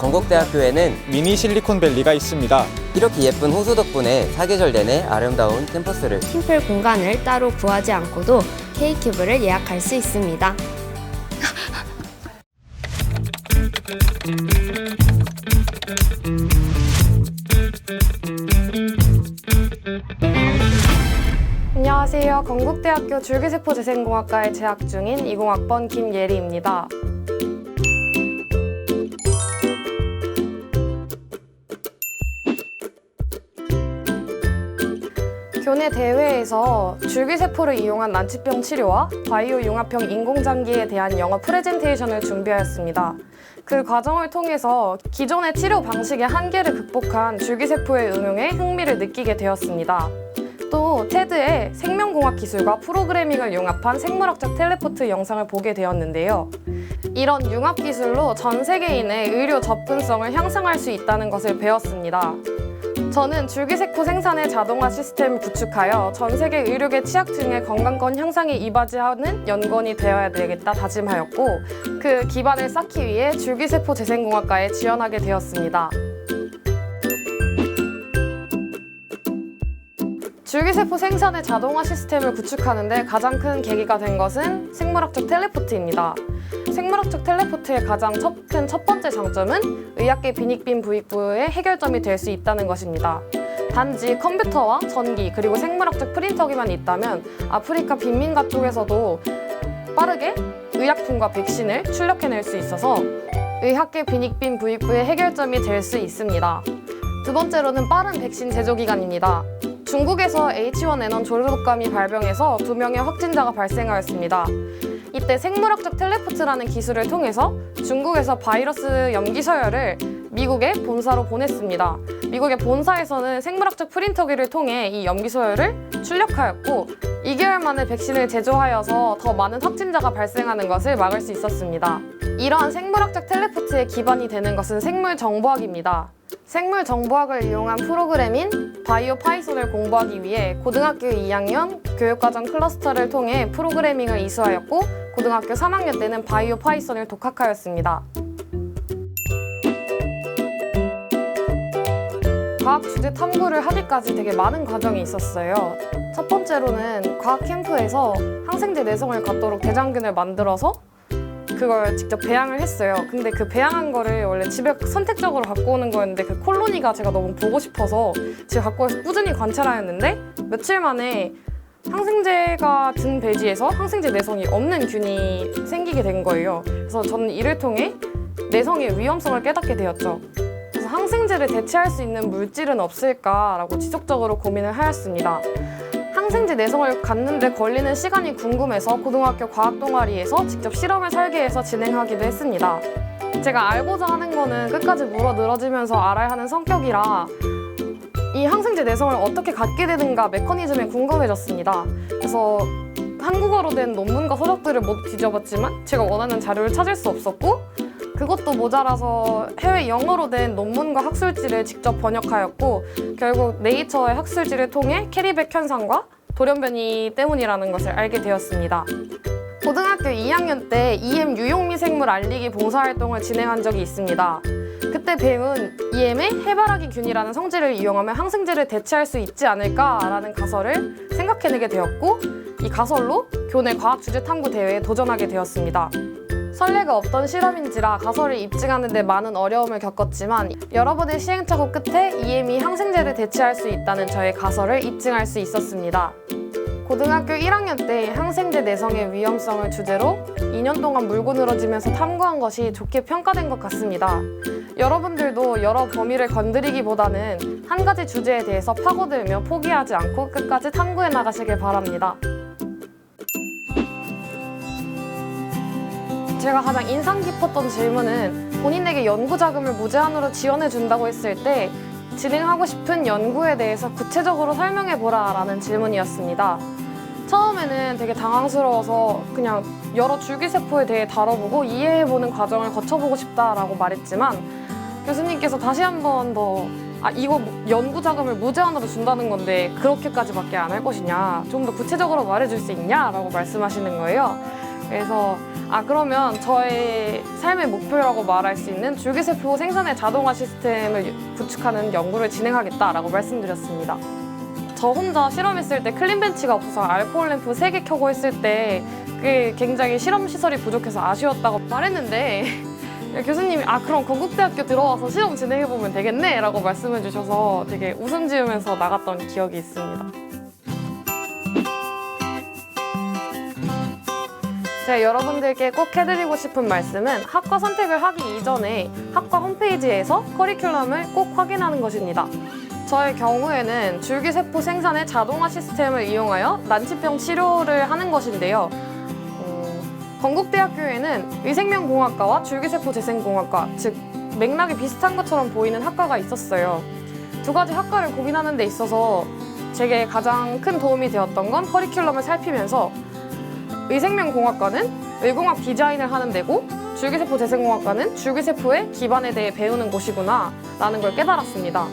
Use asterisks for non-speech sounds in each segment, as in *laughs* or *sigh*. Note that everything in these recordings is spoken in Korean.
건국대학교에는 미니 실리콘밸리가 있습니다. 이렇게 예쁜 호수 덕분에 사계절 내내 아름다운 캠퍼스를 팀플 공간을 따로 구하지 않고도 K큐브를 예약할 수 있습니다. 안녕하세요. 건국대학교 줄기세포 재생공학과에 재학 중인 20학번 김예리입니다. 교내 대회에서 줄기세포를 이용한 난치병 치료와 바이오 융합형 인공장기에 대한 영어 프레젠테이션을 준비하였습니다. 그 과정을 통해서 기존의 치료 방식의 한계를 극복한 줄기세포의 응용에 흥미를 느끼게 되었습니다. 또 테드의 생명공학 기술과 프로그래밍을 융합한 생물학적 텔레포트 영상을 보게 되었는데요. 이런 융합 기술로 전 세계인의 의료 접근성을 향상할 수 있다는 것을 배웠습니다. 저는 줄기세포 생산의 자동화 시스템을 구축하여 전 세계 의료계 취약층의 건강권 향상에 이바지하는 연구원이 되어야 되겠다 다짐하였고 그 기반을 쌓기 위해 줄기세포 재생공학과에 지원하게 되었습니다. 줄기세포 생산의 자동화 시스템을 구축하는데 가장 큰 계기가 된 것은 생물학적 텔레포트입니다. 생물학적 텔레포트의 가장 큰 첫 번째 장점은 의학계 빈익빈 부익부의 해결점이 될 수 있다는 것입니다. 단지 컴퓨터와 전기 그리고 생물학적 프린터기만 있다면 아프리카 빈민가 쪽에서도 빠르게 의약품과 백신을 출력해낼 수 있어서 의학계 빈익빈 부익부의 해결점이 될 수 있습니다. 두 번째로는 빠른 백신 제조 기간입니다. 중국에서 H1N1 조류독감이 발병해서 두 명의 확진자가 발생하였습니다. 이때 생물학적 텔레포트라는 기술을 통해서 중국에서 바이러스 염기 서열을 미국의 본사로 보냈습니다. 미국의 본사에서는 생물학적 프린터기를 통해 이 염기 서열을 출력하였고 2개월 만에 백신을 제조하여서 더 많은 확진자가 발생하는 것을 막을 수 있었습니다. 이러한 생물학적 텔레포트의 기반이 되는 것은 생물 정보학입니다. 생물 정보학을 이용한 프로그램인 바이오 파이썬을 공부하기 위해 고등학교 2학년 교육과정 클러스터를 통해 프로그래밍을 이수하였고 고등학교 3학년 때는 바이오 파이썬을 독학하였습니다. 과학 주제 탐구를 하기까지 되게 많은 과정이 있었어요. 첫 번째로는 과학 캠프에서 항생제 내성을 갖도록 대장균을 만들어서 그걸 직접 배양을 했어요. 근데 그 배양한 거를 원래 집에 선택적으로 갖고 오는 거였는데 그 콜로니가 제가 너무 보고 싶어서 집에 갖고 와서 꾸준히 관찰하였는데 며칠 만에 항생제가 든 배지에서 항생제 내성이 없는 균이 생기게 된 거예요. 그래서 저는 이를 통해 내성의 위험성을 깨닫게 되었죠. 항생제를 대체할 수 있는 물질은 없을까라고 지속적으로 고민을 하였습니다. 항생제 내성을 갖는데 걸리는 시간이 궁금해서 고등학교 과학 동아리에서 직접 실험을 설계해서 진행하기도 했습니다. 제가 알고자 하는 거는 끝까지 물어 늘어지면서 알아야 하는 성격이라 이 항생제 내성을 어떻게 갖게 되는가 메커니즘에 궁금해졌습니다. 그래서 한국어로 된 논문과 서적들을 모두 뒤져봤지만 제가 원하는 자료를 찾을 수 없었고 그것도 모자라서 해외 영어로 된 논문과 학술지를 직접 번역하였고 결국 네이처의 학술지를 통해 캐리백 현상과 돌연변이 때문이라는 것을 알게 되었습니다. 고등학교 2학년 때 EM 유용미 생물 알리기 봉사활동을 진행한 적이 있습니다. 그때 배운 EM의 해바라기 균이라는 성질을 이용하면 항생제를 대체할 수 있지 않을까라는 가설을 생각해내게 되었고 이 가설로 교내 과학 주제 탐구 대회에 도전하게 되었습니다. 선례가 없던 실험인지라 가설을 입증하는 데 많은 어려움을 겪었지만 여러 번의 시행착오 끝에 EM이 항생제를 대체할 수 있다는 저의 가설을 입증할 수 있었습니다. 고등학교 1학년 때 항생제 내성의 위험성을 주제로 2년 동안 물고 늘어지면서 탐구한 것이 좋게 평가된 것 같습니다. 여러분들도 여러 범위를 건드리기보다는 한 가지 주제에 대해서 파고들며 포기하지 않고 끝까지 탐구해 나가시길 바랍니다. 제가 가장 인상 깊었던 질문은 본인에게 연구 자금을 무제한으로 지원해 준다고 했을 때 진행하고 싶은 연구에 대해서 구체적으로 설명해 보라 라는 질문이었습니다. 처음에는 되게 당황스러워서 그냥 여러 줄기세포에 대해 다뤄보고 이해해보는 과정을 거쳐보고 싶다라고 말했지만 교수님께서 다시 한 번 더 아, 이거 연구 자금을 무제한으로 준다는 건데 그렇게까지밖에 안 할 것이냐 좀 더 구체적으로 말해줄 수 있냐 라고 말씀하시는 거예요. 그래서 아 그러면 저의 삶의 목표라고 말할 수 있는 줄기세포 생산의 자동화 시스템을 구축하는 연구를 진행하겠다라고 말씀드렸습니다. 저 혼자 실험했을 때 클린벤치가 없어서 알코올 램프 3개 켜고 했을 때 그게 굉장히 실험 시설이 부족해서 아쉬웠다고 말했는데 *laughs* 교수님이 아 그럼 건국대학교 들어와서 실험 진행해보면 되겠네 라고 말씀해 주셔서 되게 웃음 지으면서 나갔던 기억이 있습니다. 제가 여러분들께 꼭 해드리고 싶은 말씀은 학과 선택을 하기 이전에 학과 홈페이지에서 커리큘럼을 꼭 확인하는 것입니다. 저의 경우에는 줄기세포 생산의 자동화 시스템을 이용하여 난치병 치료를 하는 것인데요. 어, 건국대학교에는 의생명공학과와 줄기세포 재생공학과, 즉 맥락이 비슷한 것처럼 보이는 학과가 있었어요. 두 가지 학과를 고민하는 데 있어서 제게 가장 큰 도움이 되었던 건 커리큘럼을 살피면서 의생명공학과는 의공학 디자인을 하는 데고 줄기세포 재생공학과는 줄기세포의 기반에 대해 배우는 곳이구나 라는 걸 깨달았습니다.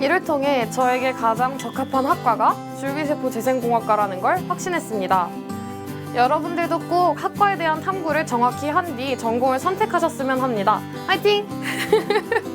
이를 통해 저에게 가장 적합한 학과가 줄기세포 재생공학과라는 걸 확신했습니다. 여러분들도 꼭 학과에 대한 탐구를 정확히 한 뒤 전공을 선택하셨으면 합니다. 화이팅! *laughs*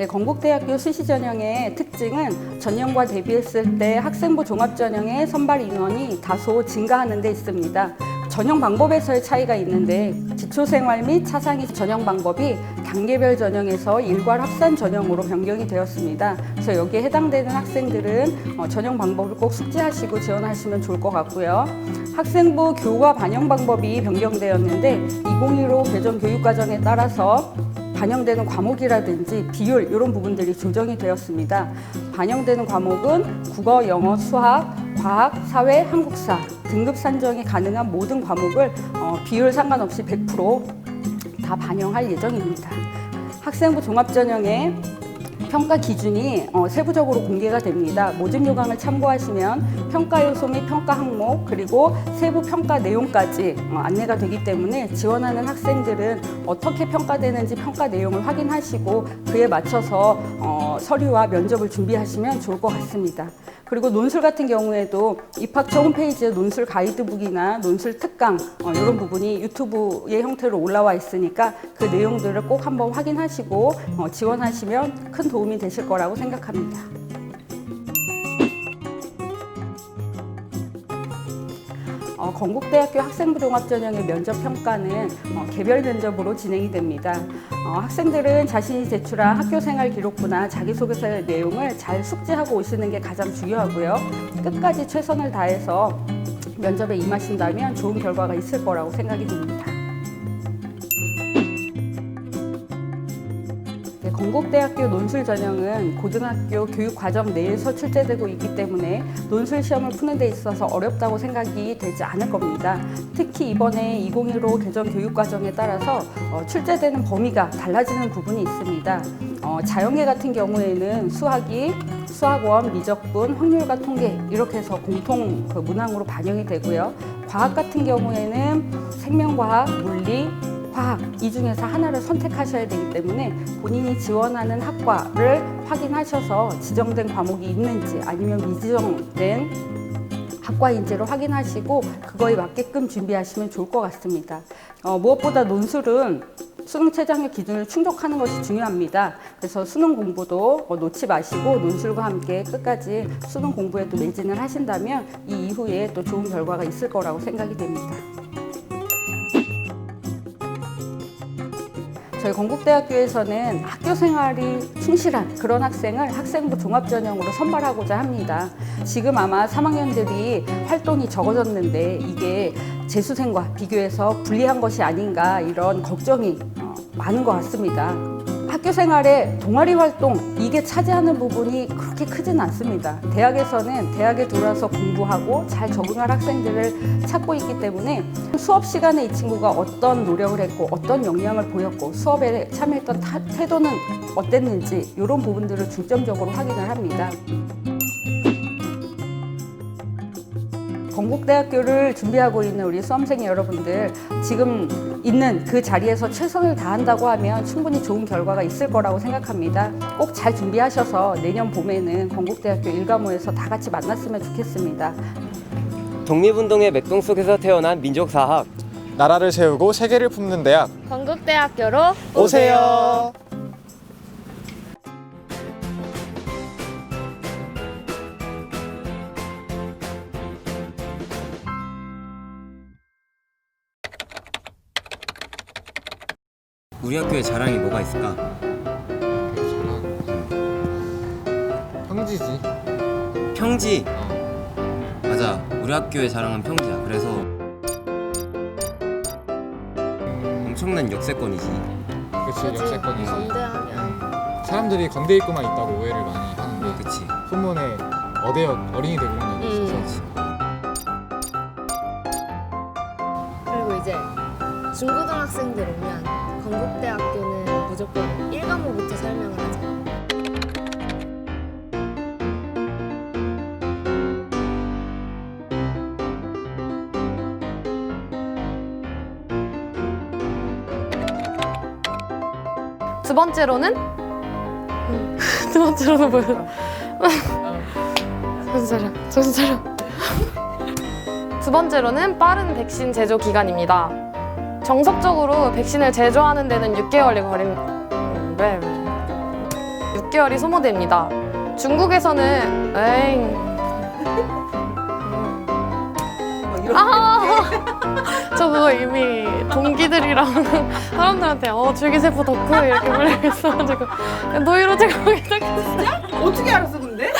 네, 건국대학교 수시전형의 특징은 전형과 대비했을 때 학생부 종합전형의 선발 인원이 다소 증가하는 데 있습니다. 전형 방법에서의 차이가 있는데 기초생활 및 차상위 전형 방법이 단계별 전형에서 일괄 합산 전형으로 변경이 되었습니다. 그래서 여기에 해당되는 학생들은 어, 전형 방법을 꼭 숙지하시고 지원하시면 좋을 것 같고요. 학생부 교과 반영 방법이 변경되었는데 2015 개정 교육과정에 따라서 반영되는 과목이라든지 비율 이런 부분들이 조정이 되었습니다. 반영되는 과목은 국어, 영어, 수학, 과학, 사회, 한국사 등급 산정이 가능한 모든 과목을 어, 비율 상관없이 100%다 반영할 예정입니다. 학생부 종합전형에 평가 기준이 어, 세부적으로 공개가 됩니다. 모집 요강을 참고하시면 평가 요소 및 평가 항목 그리고 세부 평가 내용까지 어, 안내가 되기 때문에 지원하는 학생들은 어떻게 평가되는지 평가 내용을 확인하시고 그에 맞춰서 어, 서류와 면접을 준비하시면 좋을 것 같습니다. 그리고 논술 같은 경우에도 입학처 홈페이지에 논술 가이드북이나 논술 특강 어, 이런 부분이 유튜브의 형태로 올라와 있으니까 그 내용들을 꼭 한번 확인하시고 어, 지원하시면 큰 도움이 되실 거라고 생각합니다. 어, 건국대학교 학생부 종합전형의 면접 평가는 어, 개별 면접으로 진행이 됩니다. 어, 학생들은 자신이 제출한 학교생활 기록부나 자기소개서 내용을 잘 숙지하고 오시는 게 가장 중요하고요. 끝까지 최선을 다해서 면접에 임하신다면 좋은 결과가 있을 거라고 생각이 듭니다. 건국대학교 논술 전형은 고등학교 교육 과정 내에서 출제되고 있기 때문에 논술 시험을 푸는 데 있어서 어렵다고 생각이 되지 않을 겁니다. 특히 이번에 2015 개정 교육 과정에 따라서 어, 출제되는 범위가 달라지는 부분이 있습니다. 어, 자연계 같은 경우에는 수학이 수학원, 미적분, 확률과 통계 이렇게 해서 공통 그 문항으로 반영이 되고요. 과학 같은 경우에는 생명과학, 물리, 과학 이 중에서 하나를 선택하셔야 되기 때문에 본인이 지원하는 학과를 확인하셔서 지정된 과목이 있는지 아니면 미지정된 학과인지를 확인하시고 그거에 맞게끔 준비하시면 좋을 것 같습니다. 어, 무엇보다 논술은 수능 최저학력 기준을 충족하는 것이 중요합니다. 그래서 수능 공부도 어, 놓지 마시고 논술과 함께 끝까지 수능 공부에 또 매진을 하신다면 이 이후에 또 좋은 결과가 있을 거라고 생각이 됩니다. 저희 건국대학교에서는 학교 생활이 충실한 그런 학생을 학생부 종합전형으로 선발하고자 합니다. 지금 아마 3학년들이 활동이 적어졌는데 이게 재수생과 비교해서 불리한 것이 아닌가 이런 걱정이 어, 많은 것 같습니다. 학교 생활에 동아리 활동 이게 차지하는 부분이 그렇게 크진 않습니다. 대학에서는 대학에 들어와서 공부하고 잘 적응할 학생들을 찾고 있기 때문에 수업 시간에 이 친구가 어떤 노력을 했고 어떤 역량을 보였고 수업에 참여했던 타- 태도는 어땠는지 이런 부분들을 중점적으로 확인을 합니다. 건국대학교를 준비하고 있는 우리 수험생 여러분들 지금 있는 그 자리에서 최선을 다한다고 하면 충분히 좋은 결과가 있을 거라고 생각합니다. 꼭 잘 준비하셔서 내년 봄에는 건국대학교 일가모에서 다 같이 만났으면 좋겠습니다. 독립운동의 맥동 속에서 태어난 민족사학. 나라를 세우고 세계를 품는 대학 건국대학교로 오세요. 우리 학교의 자랑이 뭐가 있을까? 평지지. 평지. 어. 맞아. 우리 학교의 자랑은 평지야. 그래서 엄청난 역세권이지. 그치 역세권이지. 건대하면 사람들이 건대 입구만 있다고 오해를 많이 하는데 그치. 소문에 어대역 어린이대 그런 적이 있어서 그리고 이제 중고등학생들 오면 1과목부터 설명을 하죠. 두 번째로는 음, *laughs* 두 번째로는 뭐예요? 정신 차려, 정신. 두 번째로는 빠른 백신 제조 기간입니다. 정석적으로 백신을 제조하는 데는 6개월이 걸리는 데 6개월이 소모됩니다. 중국에서는 에잉. 아, 저 그거 이미 동기들이랑 *laughs* 사람들한테 어 줄기세포 덕후 이렇게 불리고 있어가지고 노이로제 거기다 어떻게 알았어 근데?